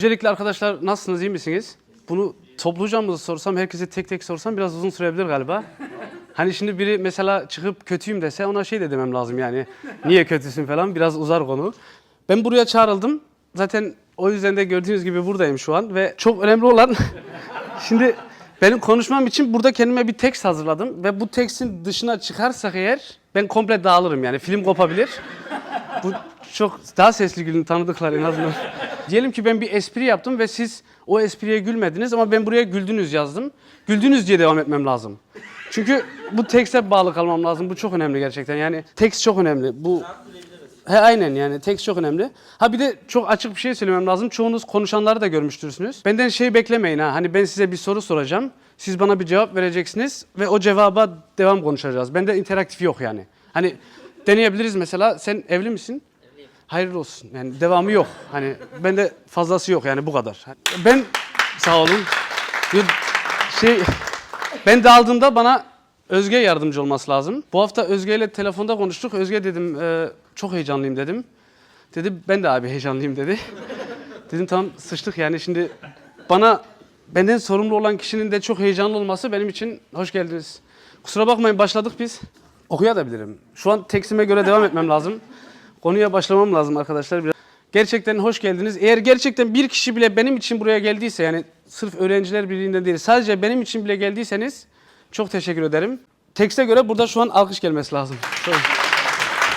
Öncelikle arkadaşlar nasılsınız, iyi misiniz? Bunu topluca mı sorsam, herkese tek tek sorsam biraz uzun sürebilir galiba. Hani şimdi biri mesela çıkıp kötüyüm dese ona şey de demem lazım yani. Niye kötüsün falan biraz uzar konu. Ben buraya çağrıldım. Zaten o yüzden de gördüğünüz gibi buradayım şu an ve çok önemli olan şimdi benim konuşmam için burada kendime bir tekst hazırladım ve bu tekstin dışına çıkarsak eğer ben komple dağılırım yani film kopabilir. Bu çok daha sesli gülün tanıdıklar en azından. Diyelim ki ben bir espri yaptım ve siz o espriye gülmediniz ama ben buraya güldünüz yazdım. Güldünüz diye devam etmem lazım. Çünkü bu tekste bağlı kalmam lazım. Bu çok önemli gerçekten. Yani tekst çok önemli. Bu He aynen yani tekst çok önemli. Ha bir de çok açık bir şey söylemem lazım. Çoğunuz konuşanları da görmüştürsünüz. Benden şey beklemeyin ha. Hani ben size bir soru soracağım. Siz bana bir cevap vereceksiniz ve o cevaba devam konuşacağız. Bende interaktif yok yani. Hani deneyebiliriz mesela. Sen evli misin? Hayırlı olsun. Yani devamı yok. Hani bende fazlası yok yani bu kadar. Ben sağ olun. Şey ben dağıldığımda bana Özge yardımcı olması lazım. Bu hafta Özge ile telefonda konuştuk. Özge dedim e, çok heyecanlıyım dedim. Dedi ben de abi heyecanlıyım dedi. dedim tamam sıçtık yani şimdi bana benden sorumlu olan kişinin de çok heyecanlı olması benim için hoş geldiniz. Kusura bakmayın başladık biz. Okuyabilirim. Şu an tekstime göre devam etmem lazım. Konuya başlamam lazım arkadaşlar. Biraz. Gerçekten hoş geldiniz. Eğer gerçekten bir kişi bile benim için buraya geldiyse yani sırf öğrenciler birliğinden değil sadece benim için bile geldiyseniz çok teşekkür ederim. Tekste göre burada şu an alkış gelmesi lazım. Çok,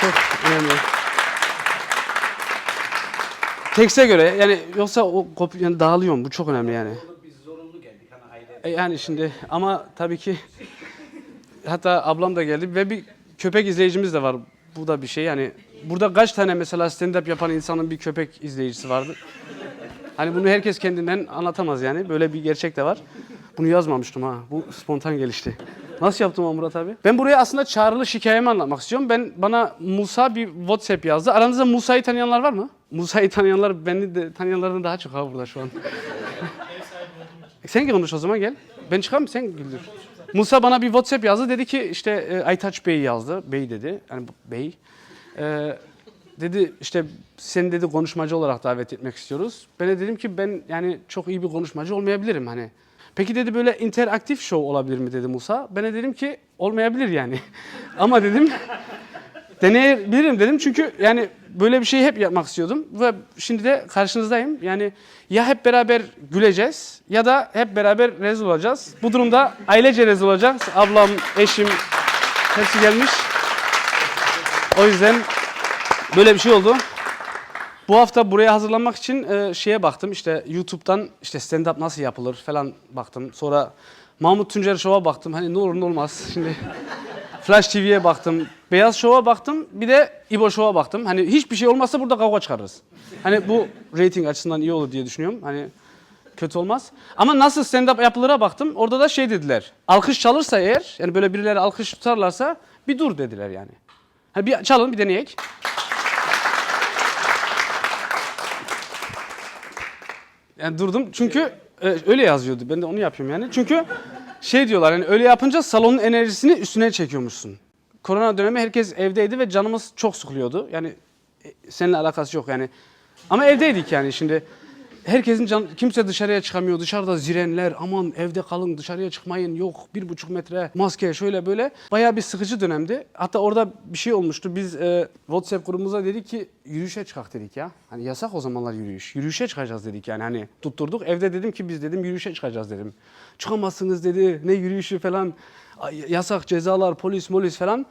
çok önemli. Tekste göre yani yoksa o kop yani dağılıyorum bu çok önemli yani. E, Yani şimdi ama tabii ki hatta ablam da geldi ve bir köpek izleyicimiz de var. Bu da bir şey yani. Burada kaç tane mesela stand-up yapan insanın bir köpek izleyicisi vardı? Hani bunu herkes kendinden anlatamaz yani. Böyle bir gerçek de var. Bunu yazmamıştım ha. Bu spontan gelişti. Nasıl yaptım ama Murat abi? Ben buraya aslında çağrılış hikayemi anlatmak istiyorum. Ben bana Musa bir WhatsApp yazdı. Aranızda Musa'yı tanıyanlar var mı? Musa'yı tanıyanlar beni de tanıyanlardan daha çok ha burada şu an. Sen konuş o zaman gel. Ben çıkarım sen güldür. Musa bana bir WhatsApp yazdı. Dedi ki işte e, Aytaç Bey yazdı. Bey dedi. Yani bey. E, dedi işte seni dedi konuşmacı olarak davet etmek istiyoruz. Ben de dedim ki ben yani çok iyi bir konuşmacı olmayabilirim hani. Peki dedi böyle interaktif show olabilir mi dedi Musa. Ben de dedim ki olmayabilir yani. Ama dedim deneyebilirim dedim çünkü yani böyle bir şeyi hep yapmak istiyordum ve şimdi de karşınızdayım. Yani ya hep beraber güleceğiz ya da hep beraber rezil olacağız. Bu durumda ailece rezil olacağız. Ablam, eşim hepsi gelmiş. O yüzden böyle bir şey oldu. Bu hafta buraya hazırlanmak için e, şeye baktım işte YouTube'dan işte stand up nasıl yapılır falan baktım. Sonra Mahmut Tuncer Show'a baktım. Hani ne olur ne olmaz. Şimdi Flash TV'ye baktım. Beyaz Show'a baktım. Bir de İbo Show'a baktım. Hani hiçbir şey olmazsa burada kavga çıkarırız. Hani bu rating açısından iyi olur diye düşünüyorum. Hani kötü olmaz. Ama nasıl stand-up yapılır'a baktım. Orada da şey dediler. Alkış çalırsa eğer, yani böyle birileri alkış tutarlarsa bir dur dediler yani. Hani bir çalın bir deneyek. Yani durdum çünkü e, öyle yazıyordu. Ben de onu yapıyorum yani. Çünkü şey diyorlar hani öyle yapınca salonun enerjisini üstüne çekiyormuşsun. Korona dönemi herkes evdeydi ve canımız çok sıkılıyordu. Yani e, seninle alakası yok yani. Ama evdeydik yani şimdi. Herkesin can, kimse dışarıya çıkamıyor. Dışarıda zirenler, aman evde kalın, dışarıya çıkmayın, yok bir buçuk metre, maske şöyle böyle. Bayağı bir sıkıcı dönemdi. Hatta orada bir şey olmuştu. Biz e, WhatsApp grubumuza dedik ki yürüyüşe çıkak dedik ya. Hani yasak o zamanlar yürüyüş. Yürüyüşe çıkacağız dedik yani hani tutturduk. Evde dedim ki biz dedim yürüyüşe çıkacağız dedim. Çıkamazsınız dedi. Ne yürüyüşü falan. Yasak cezalar, polis, molis falan.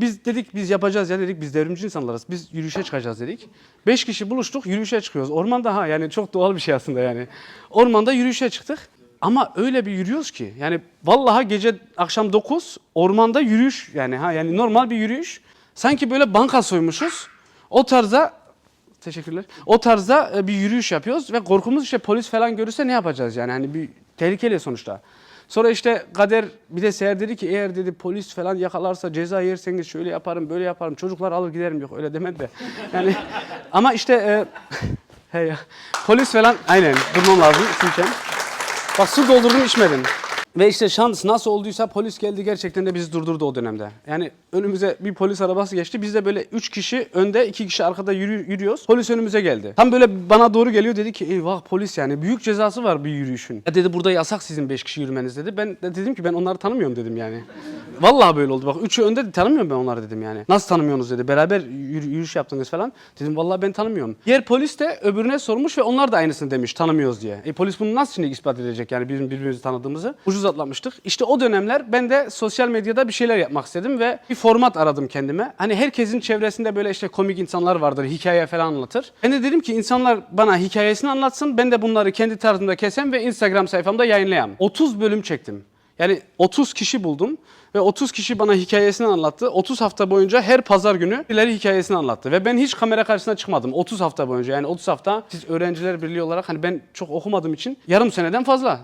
Biz dedik biz yapacağız ya dedik biz devrimci insanlarız. Biz yürüyüşe çıkacağız dedik. Beş kişi buluştuk yürüyüşe çıkıyoruz. Ormanda ha yani çok doğal bir şey aslında yani. Ormanda yürüyüşe çıktık. Ama öyle bir yürüyoruz ki yani vallahi gece akşam 9 ormanda yürüyüş yani ha yani normal bir yürüyüş. Sanki böyle banka soymuşuz. O tarzda teşekkürler. O tarzda e, bir yürüyüş yapıyoruz ve korkumuz işte polis falan görürse ne yapacağız yani hani bir tehlikeli sonuçta. Sonra işte Kader bir de Seher dedi ki eğer dedi polis falan yakalarsa ceza yerseniz şöyle yaparım böyle yaparım çocuklar alır giderim yok öyle demedi de. Yani ama işte e, he polis falan aynen durmam lazım içeyim. Bak su doldurdum içmedim. Ve işte şans nasıl olduysa polis geldi gerçekten de bizi durdurdu o dönemde. Yani önümüze bir polis arabası geçti. Biz de böyle üç kişi önde, iki kişi arkada yürü- yürüyoruz. Polis önümüze geldi. Tam böyle bana doğru geliyor dedi ki eyvah polis yani büyük cezası var bir yürüyüşün. Ya dedi burada yasak sizin beş kişi yürümeniz dedi. Ben de dedim ki ben onları tanımıyorum dedim yani. Vallahi böyle oldu bak. Üçü önde tanımıyorum ben onları dedim yani. Nasıl tanımıyorsunuz dedi. Beraber yürü- yürüyüş yaptınız falan. Dedim vallahi ben tanımıyorum. Diğer polis de öbürüne sormuş ve onlar da aynısını demiş tanımıyoruz diye. E polis bunu nasıl şimdi ispat edecek yani bizim birbirimizi tanıdığımızı? Ucuz atlatmıştık. İşte o dönemler ben de sosyal medyada bir şeyler yapmak istedim ve bir format aradım kendime. Hani herkesin çevresinde böyle işte komik insanlar vardır, hikaye falan anlatır. Ben de dedim ki insanlar bana hikayesini anlatsın. Ben de bunları kendi tarzımda kesem ve Instagram sayfamda yayınlayayım. 30 bölüm çektim. Yani 30 kişi buldum ve 30 kişi bana hikayesini anlattı. 30 hafta boyunca her pazar günü birileri hikayesini anlattı. Ve ben hiç kamera karşısına çıkmadım 30 hafta boyunca. Yani 30 hafta siz öğrenciler birliği olarak hani ben çok okumadığım için yarım seneden fazla.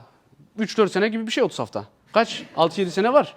3-4 sene gibi bir şey 30 hafta. Kaç? 6-7 sene var.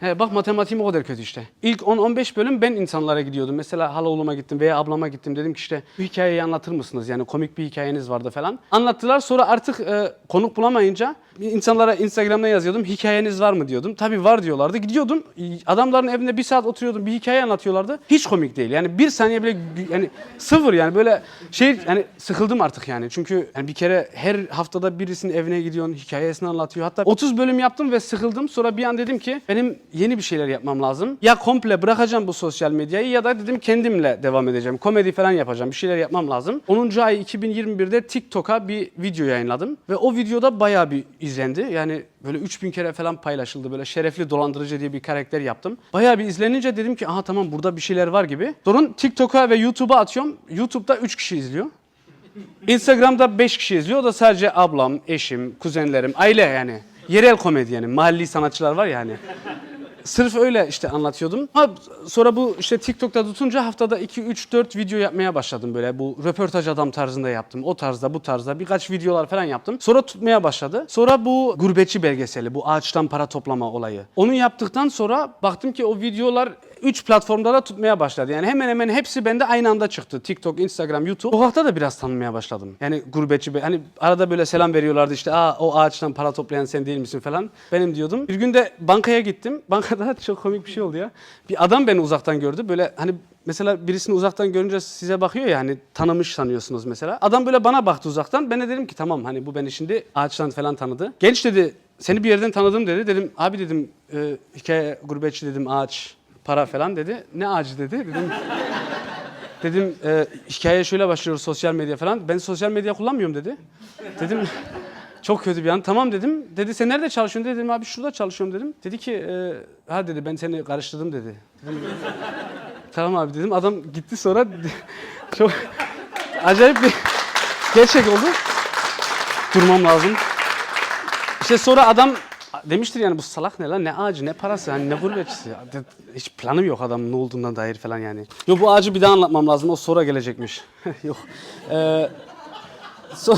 He, bak matematiğim o kadar kötü işte. İlk 10-15 bölüm ben insanlara gidiyordum. Mesela halaoğluma gittim veya ablama gittim. Dedim ki işte bu hikayeyi anlatır mısınız? Yani komik bir hikayeniz vardı falan. Anlattılar. Sonra artık e, konuk bulamayınca insanlara Instagram'da yazıyordum. Hikayeniz var mı diyordum. Tabii var diyorlardı. Gidiyordum. Adamların evinde bir saat oturuyordum. Bir hikaye anlatıyorlardı. Hiç komik değil. Yani bir saniye bile yani sıfır yani böyle şey yani sıkıldım artık yani. Çünkü yani bir kere her haftada birisinin evine gidiyorsun. Hikayesini anlatıyor. Hatta 30 bölüm yaptım ve sıkıldım. Sonra bir an dedim ki benim yeni bir şeyler yapmam lazım. Ya komple bırakacağım bu sosyal medyayı ya da dedim kendimle devam edeceğim. Komedi falan yapacağım. Bir şeyler yapmam lazım. 10. ay 2021'de TikTok'a bir video yayınladım. Ve o videoda bayağı bir izlendi. Yani böyle 3000 kere falan paylaşıldı. Böyle şerefli dolandırıcı diye bir karakter yaptım. Bayağı bir izlenince dedim ki aha tamam burada bir şeyler var gibi. Sorun TikTok'a ve YouTube'a atıyorum. YouTube'da 3 kişi izliyor. Instagram'da 5 kişi izliyor. O da sadece ablam, eşim, kuzenlerim, aile yani. Yerel komedyenim, mahalli sanatçılar var ya hani. Sırf öyle işte anlatıyordum. Ha, sonra bu işte TikTok'ta tutunca haftada 2 3 4 video yapmaya başladım böyle. Bu röportaj adam tarzında yaptım. O tarzda, bu tarzda birkaç videolar falan yaptım. Sonra tutmaya başladı. Sonra bu gurbetçi belgeseli, bu ağaçtan para toplama olayı. Onu yaptıktan sonra baktım ki o videolar 3 platformda da tutmaya başladı. Yani hemen hemen hepsi bende aynı anda çıktı. TikTok, Instagram, YouTube. Sokakta da biraz tanınmaya başladım. Yani gurbetçi, be- hani arada böyle selam veriyorlardı işte Aa, o ağaçtan para toplayan sen değil misin falan. Benim diyordum. Bir gün de bankaya gittim. Bankada çok komik bir şey oldu ya. Bir adam beni uzaktan gördü. Böyle hani mesela birisini uzaktan görünce size bakıyor ya hani tanımış sanıyorsunuz mesela. Adam böyle bana baktı uzaktan. Ben de dedim ki tamam hani bu beni şimdi ağaçtan falan tanıdı. Genç dedi seni bir yerden tanıdım dedi. Dedim abi dedim e, hikaye gurbetçi dedim ağaç para falan dedi. Ne ağacı dedi. Dedim Dedim e, hikaye şöyle başlıyor sosyal medya falan. Ben sosyal medya kullanmıyorum dedi. Dedim çok kötü bir an. Tamam dedim. Dedi sen nerede çalışıyorsun dedim. Abi şurada çalışıyorum dedim. Dedi ki e, ha dedi ben seni karıştırdım dedi. Dedim, tamam abi dedim. Adam gitti sonra çok acayip bir gerçek oldu. Durmam lazım. İşte sonra adam demiştir yani bu salak ne lan ne ağacı ne parası hani ne gurbetçisi. Hiç planım yok adamın ne olduğundan dair falan yani. Yok bu ağacı bir daha anlatmam lazım o sonra gelecekmiş. yok. Ee, so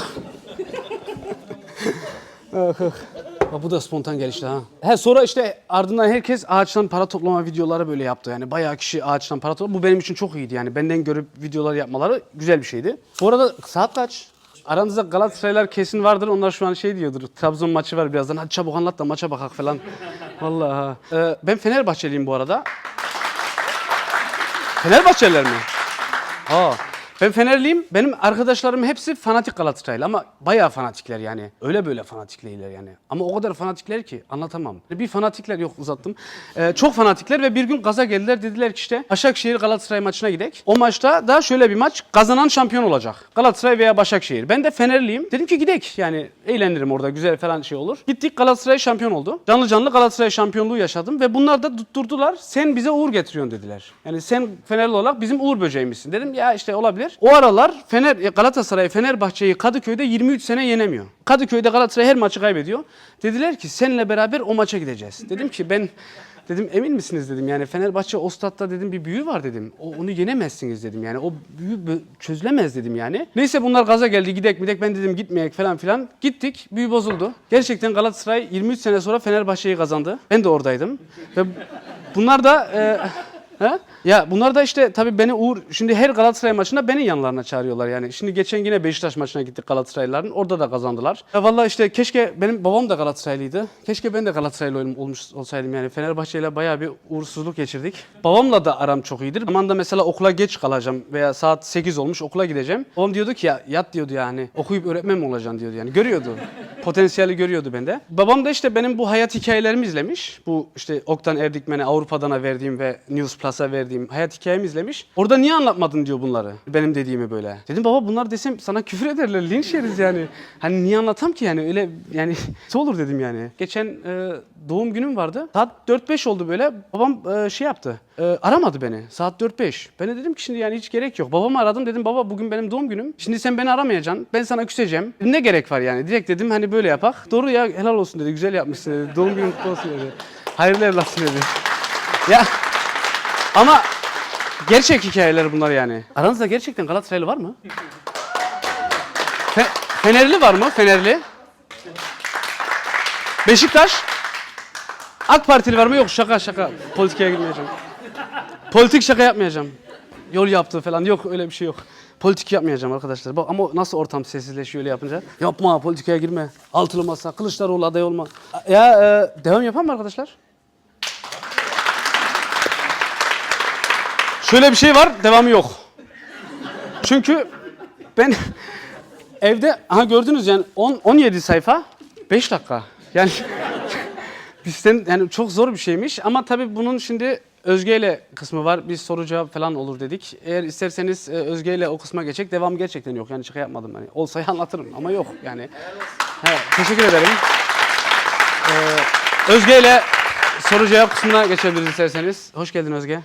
bu da spontan gelişti ha. He sonra işte ardından herkes ağaçtan para toplama videoları böyle yaptı. Yani bayağı kişi ağaçtan para topladı. Bu benim için çok iyiydi yani. Benden görüp videolar yapmaları güzel bir şeydi. Bu arada saat kaç? Aranızda Galatasaraylar kesin vardır. Onlar şu an şey diyordur. Trabzon maçı var birazdan. Hadi çabuk anlat da maça bakak falan. Vallahi ha. Ee, ben Fenerbahçeliyim bu arada. Fenerbahçeliler mi? Aa, ben Fenerliyim. Benim arkadaşlarım hepsi fanatik Galatasaraylı ama bayağı fanatikler yani. Öyle böyle fanatik değiller yani. Ama o kadar fanatikler ki anlatamam. Bir fanatikler yok uzattım. Ee, çok fanatikler ve bir gün gaza geldiler. Dediler ki işte Başakşehir Galatasaray maçına gidek. O maçta da şöyle bir maç. Kazanan şampiyon olacak. Galatasaray veya Başakşehir. Ben de Fenerliyim. Dedim ki gidek. Yani eğlenirim orada güzel falan şey olur. Gittik Galatasaray şampiyon oldu. Canlı canlı Galatasaray şampiyonluğu yaşadım ve bunlar da tutturdular. Sen bize uğur getiriyorsun dediler. Yani sen Fenerli olarak bizim uğur böceğimizsin. Dedim ya işte olabilir. O aralar Fener Galatasaray Fenerbahçe'yi Kadıköy'de 23 sene yenemiyor. Kadıköy'de Galatasaray her maçı kaybediyor. Dediler ki seninle beraber o maça gideceğiz. Dedim ki ben dedim emin misiniz dedim. Yani Fenerbahçe o statta dedim bir büyü var dedim. O, onu yenemezsiniz dedim. Yani o büyü çözülemez dedim yani. Neyse bunlar gaza geldi gidek midek ben dedim gitmeyek falan filan. Gittik büyü bozuldu. Gerçekten Galatasaray 23 sene sonra Fenerbahçe'yi kazandı. Ben de oradaydım. Ve bunlar da e, Ha? Ya bunlar da işte tabii beni Uğur şimdi her Galatasaray maçında beni yanlarına çağırıyorlar yani. Şimdi geçen yine Beşiktaş maçına gittik Galatasaraylıların. Orada da kazandılar. Ya vallahi işte keşke benim babam da Galatasaraylıydı. Keşke ben de Galatasaraylı ol- olmuş olsaydım yani. Fenerbahçe ile bayağı bir uğursuzluk geçirdik. Babamla da aram çok iyidir. Aman da mesela okula geç kalacağım veya saat 8 olmuş okula gideceğim. Babam diyordu ki ya yat diyordu yani. Okuyup öğretmen mi olacaksın diyordu yani. Görüyordu. Potansiyeli görüyordu bende. Babam da işte benim bu hayat hikayelerimi izlemiş. Bu işte Oktan Erdikmen'e Avrupa'dana verdiğim ve News Plus'a verdiğim hayat hikayemi izlemiş. Orada niye anlatmadın diyor bunları. Benim dediğimi böyle. Dedim baba bunlar desem sana küfür ederler, linç yeriz yani. Hani niye anlatam ki yani öyle yani ne olur dedim yani. Geçen e, doğum günüm vardı. Saat 4-5 oldu böyle. Babam e, şey yaptı. E, aramadı beni. Saat 4-5. Ben de dedim ki şimdi yani hiç gerek yok. Babamı aradım dedim baba bugün benim doğum günüm. Şimdi sen beni aramayacaksın. Ben sana küseceğim. Ne gerek var yani? Direkt dedim hani böyle yapak. Doğru ya helal olsun dedi. Güzel yapmışsın dedi. Doğum günün kutlu olsun dedi. Hayırlı evlatsın dedi. Ya ama gerçek hikayeler bunlar yani. Aranızda gerçekten Galatasaraylı var mı? Fe- Fenerli var mı? Fenerli. Beşiktaş. AK Partili var mı? Yok şaka şaka. Politikaya girmeyeceğim. Politik şaka yapmayacağım. Yol yaptığı falan yok öyle bir şey yok. Politik yapmayacağım arkadaşlar. Bak ama nasıl ortam sessizleşiyor öyle yapınca. Yapma politikaya girme. Altılı masa, Kılıçdaroğlu aday olma. Ya e, devam yapalım mı arkadaşlar? Şöyle bir şey var, devamı yok. Çünkü ben evde, aha gördünüz yani 10 17 sayfa, 5 dakika. Yani bizden yani çok zor bir şeymiş ama tabii bunun şimdi Özge ile kısmı var. Bir soru cevap falan olur dedik. Eğer isterseniz e, Özge ile o kısma geçecek. Devam gerçekten yok. Yani şaka yapmadım hani. Olsa anlatırım ama yok yani. He, teşekkür ederim. Ee, Özge ile soru cevap kısmına geçebiliriz isterseniz. Hoş geldin Özge.